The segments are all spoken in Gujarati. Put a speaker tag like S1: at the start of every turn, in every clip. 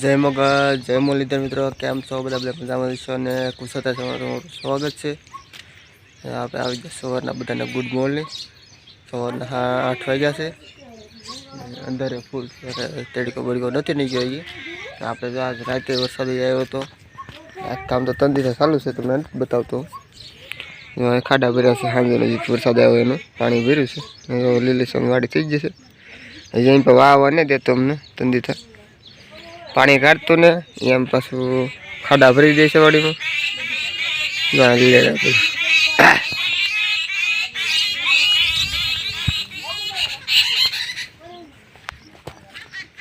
S1: જય મગજ જય મુરલીધર મિત્રો, કેમ છો બધા? બધા મજામાં છો અને કુશળતા છો તમારું સ્વાગત છે. આપણે આવી ગયા સવારના બધાને ગુડ મોર્નિંગ. સવારના હા, આઠ વાગ્યા છે. અંદર ફૂલ તેડકો બડકો નથી નહીં હજી. આપણે તો આજ રાતે વરસાદ આવ્યો હતો. આ કામ તો ત્રણ દિવસ ચાલુ છે, તમને બતાવતો. ખાડા ભર્યા છે, સાંજે નજીક વરસાદ આવ્યો એનું. પાણી ભર્યું છે. લીલી વાડી થઈ જશે અહીં પર વાવવા નહીં દેતો અમને તંદી દિવસ પાણી કાઢતું ને એમ પાછું ખાડા ભરી દેશે વાડીમાં.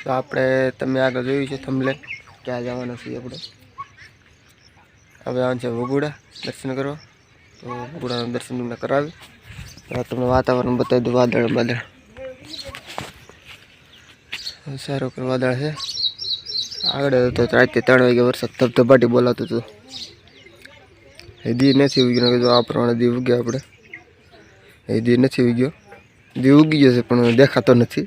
S1: તો આપણે તમે આગળ જોયું છે થંભલે, ક્યાં જવાના છીએ આપણે? હવે આવવાનું છે વગુડા દર્શન કરવા. તો વગુડાના દર્શન કરાવી. તમને વાતાવરણ બતાવી દઉં, વાદળ વાદળ સારું વાદળ છે? આગળ તો રાતે ત્રણ વાગે વરસાદ ધબધબાટી બોલાતું હતું. એ દી નથી ઉગ્યો કીધું આ પ્રમાણે દી ઉગ્યો આપણે. એ દી નથી ઉગ્યો. દી ઉગી ગયો છે, પણ દેખાતો નથી.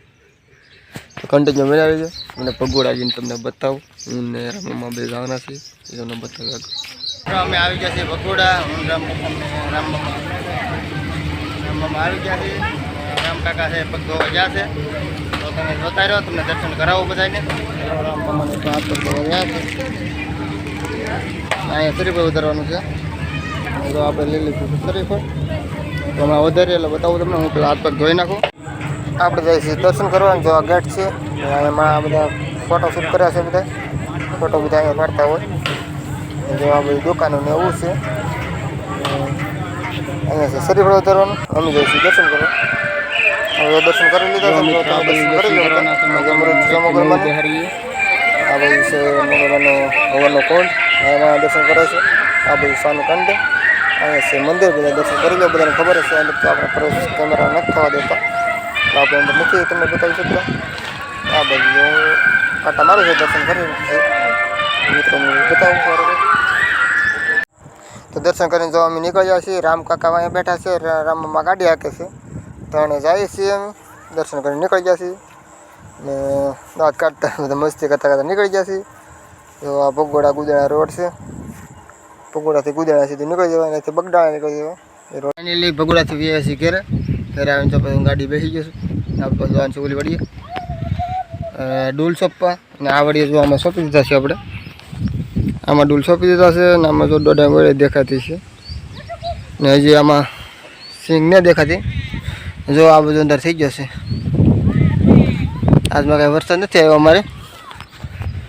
S1: તો કન્ટિન્યુ બનાવી દો. અને પગોડા જઈને તમને બતાવું. હું ને રામમાં બે જવાના છીએ. એ તમને બતાવી આગળ. અમે આવી ગયા છીએ ભગોડા હું રામ રામમાં રામ આવી ગયા છીએ રામ છે, પગ ગયા છે. તમે જોતા રહ્યો તમને દર્શન કરાવો બધાને. અહીંયા શરીફ ઉતારવાનું છે. તો આપણે લઈ લીધું છે શરીફ તો અમે વધારે, એટલે બતાવું તમને, હું પેલા હાથ પગ ધોઈ નાખું. આપણે જઈએ છીએ દર્શન કરવાનું, જો આ ગેટ છે એમાં બધા ફોટો શૂટ કર્યા છે બધા. ફોટો બધા અહીંયા પાડતા હોય. જો આ બધી દુકાનો ને એવું છે. અહીંયા છે શરીફ ઉતારવાનું. અમે જઈશું, દર્શન કરવા. હવે દર્શન કરી લીધા છે દર્શન કરી લીધા જમોગર આ બધું છે મોગરાનો હવનનો કોંડ. એમાં દર્શન કરે છે. આ બધું સાનું કંડ. અહીંયા છે મંદિર બધા દર્શન કરી લો બધાને ખબર હશે. અંદર તો આપણે પ્રવેશ કેમેરા નથી થવા દેતા. તો આપણે અંદર નથી તમને બતાવી શકતા. આ બધું હું કાંટા મારું છે દર્શન કરી મિત્રોને બતાવું સારું તો દર્શન કરીને જો અમે નીકળ્યા છીએ રામ કાકા અહીંયા બેઠા છે રામ રામમાં ગાડી હાકે છે. તો એને જઈએ છીએ અમે. દર્શન કરીને નીકળી ગયા છીએ. ને દાંત કાઢતા બધા મસ્તી કરતા કરતા નીકળી ગયા છીએ. તો આ ભગોડા ગુદેણા રોડ છે. ભગોડાથી ગુદેણા સીધું નીકળી જવાય ત્યાંથી બગડાણા નીકળી જવાય. રોડ ફાઇનલી ભગોડાથી વીએ છીએ ઘરે. ઘરે આવીને તો પછી ગાડી બેસી જશું આપણે જવાનું છે ઓલી વડીએ. ડૂલ સોંપવા. અને આ વડીએ જો આમાં સોંપી દીધા છે આપણે. આમાં ડૂલ સોંપી દીધા છે અને આમાં જો દોઢા વડે દેખાતી છે. ને હજી આમાં સિંગ ન દેખાતી. જો આ બધું અંદર થઈ જશે. આજમાં કાંઈ વરસાદ નથી આવ્યો અમારે.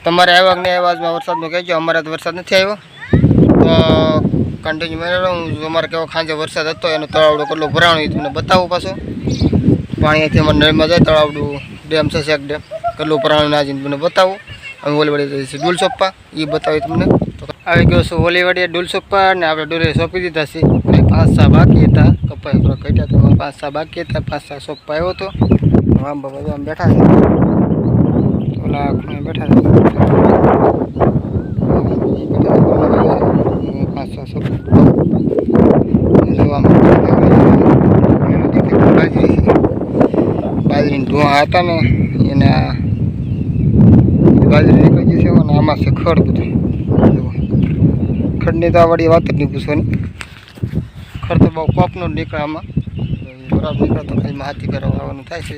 S1: તમારે આવ્યા નહીં આવ્યા, આજમાં વરસાદનું કહેજો. અમારે તો વરસાદ નથી આવ્યો. તો કન્ટિન્યુ મેળવી હું અમારે કેવો ખાંજે વરસાદ હતો, એનો તળાવડો કેટલો ભરાણું તમને બતાવું પાછો. પાણી અહીંથી અમારે નળમાં જાય, તળાવડું ડેમ છે, શેક ડેમ. કેટલું ભરાણું જઈને તમને બતાવું. અમે જઈએ છીએ ડુલ સોપ્પા એ બતાવી તમને. આવી ગયો છું ઓલીવાડીએ ડુલ સોપ્પા ને આપણે ડુલે સોંપી દીધા છે. અને પાંચ સા બાકી હતા. કપાઈ થોડા કટ્યા તો પાંચ સા બાકી હતા. પાંચ સા સોપ્પા આવ્યો હતો. આમ બાબા આમ બેઠા છે. ઓલા ખૂણે બેઠા છે. પાંચ સા બાજરી. હતા ને, એના બાજરી નીકળી ગઈ છે અને આમાં છે. ખડની તો વળી વાત જ નહીં પૂછવાની. ખર તો બહુ કોપનો નીકળે આમાં. વરાબ નીકળે તો ખાલી હાથી કરવા આવવાનું થાય છે.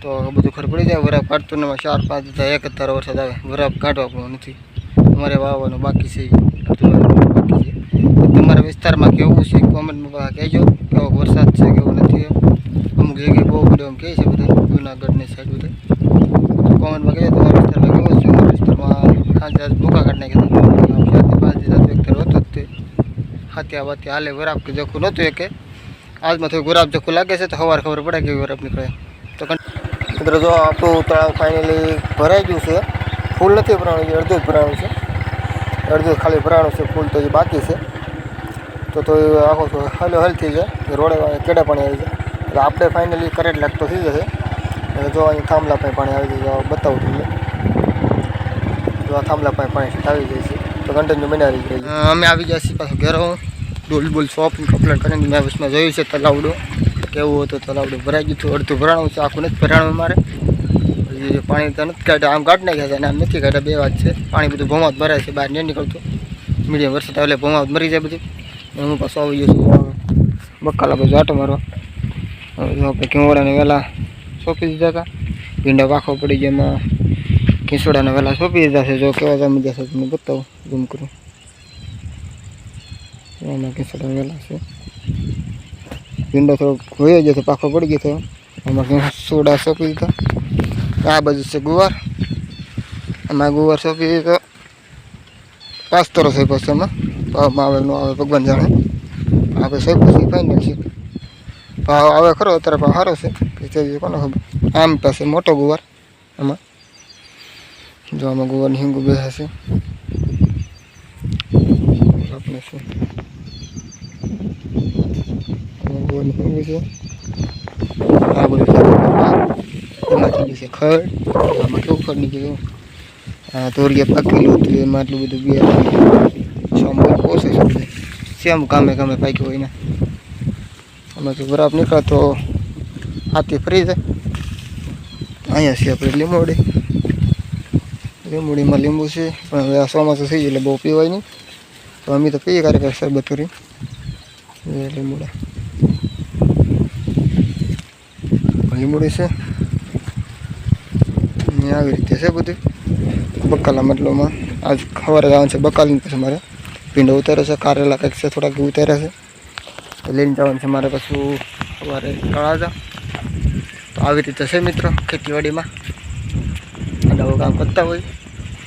S1: તો બધું ખર પડી જાય વરાબ કાઢતું ને ચાર પાંચ એક જ વરસાદ આવે. વરાબ કાઢવા નથી. અમારે વાવવાનું બાકી છે બાકી છે. તમારા વિસ્તારમાં કેવું છે? કોમેન્ટમાં કહેજો. કેવો વરસાદ છે, કેવો નથી અમુક જગ્યાએ બહુ બધું એમ કહે છે બધા, જુનાગઢની સાઈડ બધે. કોમેન્ટમાં કહેજો તમારા વિસ્તારમાં કેવો છે? અમારા વિસ્તારમાં આજ ભૂકા કાઢી નાખ્યા હતા આમ ચારથી પાંચ દિવસ વ્યક્તિ હતો જ તે હાથ્યા વાત્યા હાલે વરાબ કે જોખું નહોતું કે આજમાં થોડું ગુરાબ જોખું લાગે છે તો સવાર ખબર પડે કે વરાબ નીકળે. તો મિત્રો જો આપણું તળાવ ફાઇનલી ભરાઈ ગયું છે. ફૂલ નથી ભરાણું છે અડધું જ ભરાણું છે. અડધું જ ખાલી ભરાણું છે, ફૂલ તો એ બાકી છે. તો તો આખો હલો હલ થઈ જાય. રોડે કેડા પાણી આવી જાય. એટલે આપણે ફાઇનલી કરેટ લાગતો થઈ જશે. એટલે જો અહીં થાંભલા પાસે પાણી આવી જાય જો બતાવું તમને. જો આ થાંભલા પાસે પાણી આવી જાય છે. તો કન્ટિન્યુ બનાવી જાય અમે આવી ગયા છીએ પાછો ઘેરો ડોલ બોલ શોપિંગ કમ્પ્લેટ કરીને મેં બસમાં જોયું છે તલાવડો. કેવું હતું તલાવડું? ભરાઈ ગયું હતું. અડધું ભરાણું છે, આખું નથી ભરાણું મારે પાણી તો નથી કાઢ્યા. આમ કાઢ નાખ્યા છે અને આમ નથી કાઢ્યા. બે વાત છે. પાણી બધું ભમાત ભરાય છે, બહાર નહીં નીકળતું. મીડિયમ વરસાદ આવે એટલે ભમાત મરી જાય બધું. હું પાછો આવી ગયો છું બકાલા બધું આટો હવે આપણે કેવડાને વહેલા સોંપી દીધા હતા. ભીંડા પાખો પડી ગયા, એમાં ખીસોડાને વહેલા સોંપી દીધા છે. જો કેવા જમી જશે તમને બતાવું. ઝૂમ કરું. એમાં ખીસોડા વહેલા છે. વિન્ડો થોડો હોયો ગયો પાખો પડી ગયો તો આમાં સોડા સોંપી દીધા. આ બાજુ છે ગુવાર. આમાં ગુવાર સોંપી દીધો. પાસ્તરો તરો છે પછી એમાં. ભાવમાં આવે ન આવે, ભગવાન જાણે. આપણે સહી પછી ફાઇનલ છે. ભાવ આવે ખરો, અત્યારે ભાવ સારો છે. પછી કોને ખબર. આમ પાસે મોટો ગુવાર. આમાં. જો આમાં ગુવારની હિંગુ બે હશે હિંગુ છે. આ બધું છે ખડ. આમાં કેવું ખડ નીકળ્યું? તોરિયા પાકેલું એમાં આટલું બધું બિયાર બધું. કામે કામે પાક્યું હોય ને. અમે તો બરાબર નીકળતો હાથી ફરી જાય. અહીંયા છે આપણે લીંબોડી લીંબોડીમાં લીંબુ છે, પણ આ ચોમાસું થઈ જાય એટલે બહુ પીવાય નહીં. તો અમે તો પીએ કાર્ય શરબત કરી લીંબોડા લીંબોડી છે આવી રીતે છે બધું બકાલા મતલબમાં આજ સવારે જવાનું છે બકાલીને પછી મારે ભીંડો ઉતારે છે કારેલા કંઈક છે થોડાક ઉતાર્યા છે તો લઈને જવાનું છે મારે પાછું સવારે તળાજા તો આવી રીતે છે મિત્રો ખેતીવાડીમાં અને આવું કામ કરતા હોય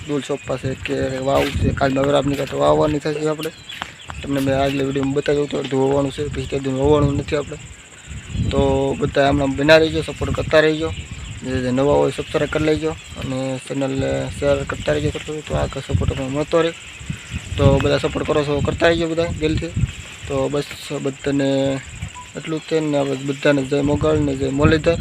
S1: ડોલ શોપ પાસે કે વાવ છે, કાલ નવરાબ નીકળે તો વાવવાની થશે આપણે. તમને મેં આગલા વિડીયોમાં બતાવ્યું હતું, અડધું હોવાનું છે, પછી અડધું હોવાનું નથી આપણે. તો બધા હમણાં બના રહીજો સપોર્ટ કરતા રહીજો. જે નવા હોય સબસ્ક્રાઈબ કરી લેજો અને ચેનલને શેર કરતા રહીજો કરતો તો આ સપોર્ટ તમને મળતો રહે. તો બધા સપોર્ટ કરો છો કરતા રહીજો બધા દિલથી. તો બસ બધાને એટલું જ છે ને આપણે બધાને જય મોગલ ને જય મુરલીધર